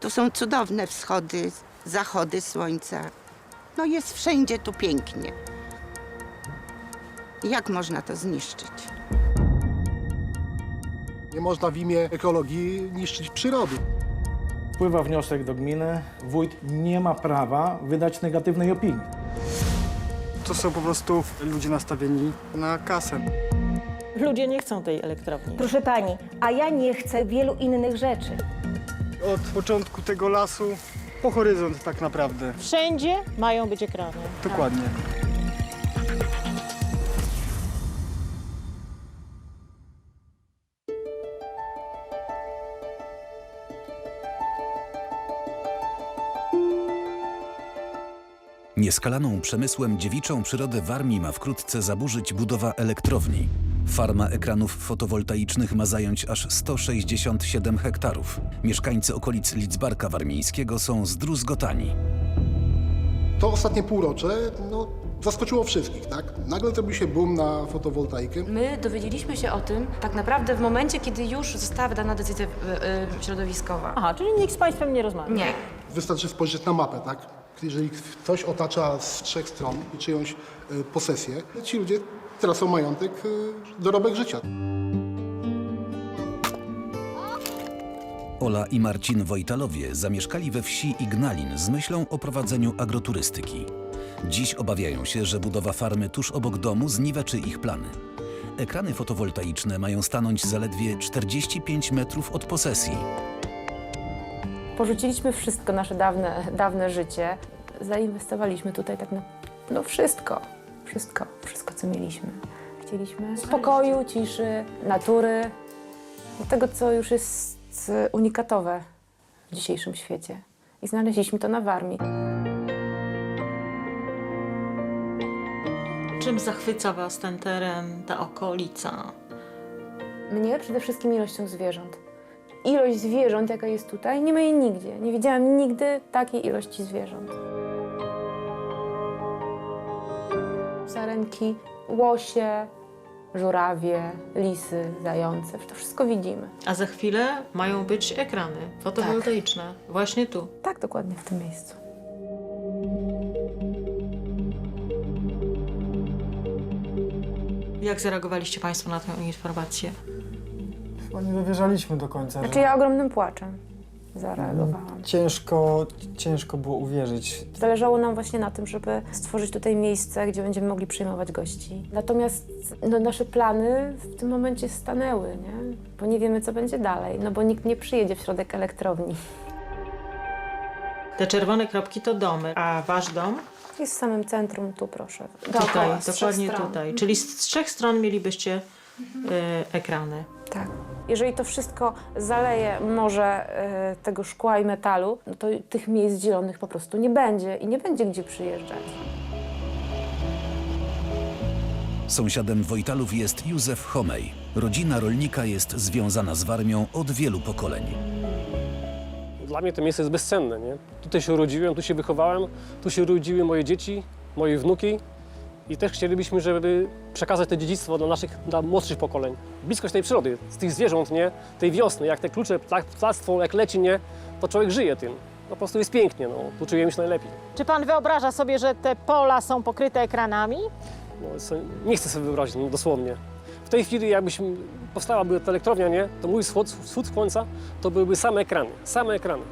Tu są cudowne wschody, zachody słońca. No jest wszędzie tu pięknie. Jak można to zniszczyć? Nie można w imię ekologii niszczyć przyrody. Wpływa wniosek do gminy. Wójt nie ma prawa wydać negatywnej opinii. To są po prostu ludzie nastawieni na kasę. Ludzie nie chcą tej elektrowni. Proszę pani, a ja nie chcę wielu innych rzeczy. Od początku tego lasu po horyzont tak naprawdę. Wszędzie mają być ekrany. Dokładnie. Nieskalaną przemysłem dziewiczą przyrodę Warmii ma wkrótce zaburzyć budowa elektrowni. Farma ekranów fotowoltaicznych ma zająć aż 167 hektarów. Mieszkańcy okolic Lidzbarka Warmińskiego są zdruzgotani. To ostatnie półrocze no, zaskoczyło wszystkich, tak? Nagle zrobił się boom na fotowoltaikę. My dowiedzieliśmy się o tym tak naprawdę w momencie, kiedy już została wydana decyzja e, e, środowiskowa. Aha, czyli nikt z państwem nie rozmawia. Nie. Wystarczy spojrzeć na mapę, tak? Jeżeli ktoś otacza z trzech stron i czyjąś y, posesję, ci ludzie tracą majątek, y, dorobek życia. Ola i Marcin Wojtalowie zamieszkali we wsi Ignalin z myślą o prowadzeniu agroturystyki. Dziś obawiają się, że budowa farmy tuż obok domu zniweczy ich plany. Ekrany fotowoltaiczne mają stanąć zaledwie 45 metrów od posesji. Porzuciliśmy wszystko, nasze dawne, dawne życie. Zainwestowaliśmy tutaj tak na no wszystko, wszystko, wszystko co mieliśmy. Chcieliśmy spokoju, ciszy, natury, tego co już jest unikatowe w dzisiejszym świecie. I znaleźliśmy to na Warmii. Czym zachwyca was ten teren, ta okolica? Mnie przede wszystkim ilością zwierząt. Ilość zwierząt, jaka jest tutaj, nie ma jej nigdzie. Nie widziałam nigdy takiej ilości zwierząt. Sarenki, łosie, żurawie, lisy, zające. To wszystko widzimy. A za chwilę mają być ekrany fotowoltaiczne. Właśnie tu. Tak, dokładnie w tym miejscu. Jak zareagowaliście państwo na tę informację? Chyba nie dowierzaliśmy do końca. Znaczy ja ogromnym płaczem zareagowałam. Ciężko, ciężko było uwierzyć. Zależało nam właśnie na tym, żeby stworzyć tutaj miejsce, gdzie będziemy mogli przyjmować gości. Natomiast no, nasze plany w tym momencie stanęły, nie? bo nie wiemy, co będzie dalej, no bo nikt nie przyjedzie w środek elektrowni. Te czerwone kropki to domy, a wasz dom? Jest w samym centrum, tu proszę. Tutaj, Dookoła, z trzech dokładnie stron. tutaj. Czyli z trzech stron mielibyście y, ekrany. Tak. Jeżeli to wszystko zaleje morze y, tego szkła i metalu, no to tych miejsc zielonych po prostu nie będzie i nie będzie gdzie przyjeżdżać. Sąsiadem Wojtalów jest Józef Homej. Rodzina rolnika jest związana z Warmią od wielu pokoleń. Dla mnie to miejsce jest bezcenne. Nie? Tutaj się urodziłem, tu się wychowałem, tu się urodziły moje dzieci, moje wnuki i też chcielibyśmy, żeby przekazać to dziedzictwo dla naszych, dla młodszych pokoleń. Bliskość tej przyrody, z tych zwierząt, nie? tej wiosny, jak te klucze, ptactwo, jak leci, nie? to człowiek żyje tym. No, po prostu jest pięknie, no. tu czujemy się najlepiej. Czy pan wyobraża sobie, że te pola są pokryte ekranami? No, nie chcę sobie wyobrazić, no, dosłownie. W tej chwili jakbyśmy powstałaby ta elektrownia, nie? to mój wschód, wschód słońca to byłyby same ekrany, same ekrany.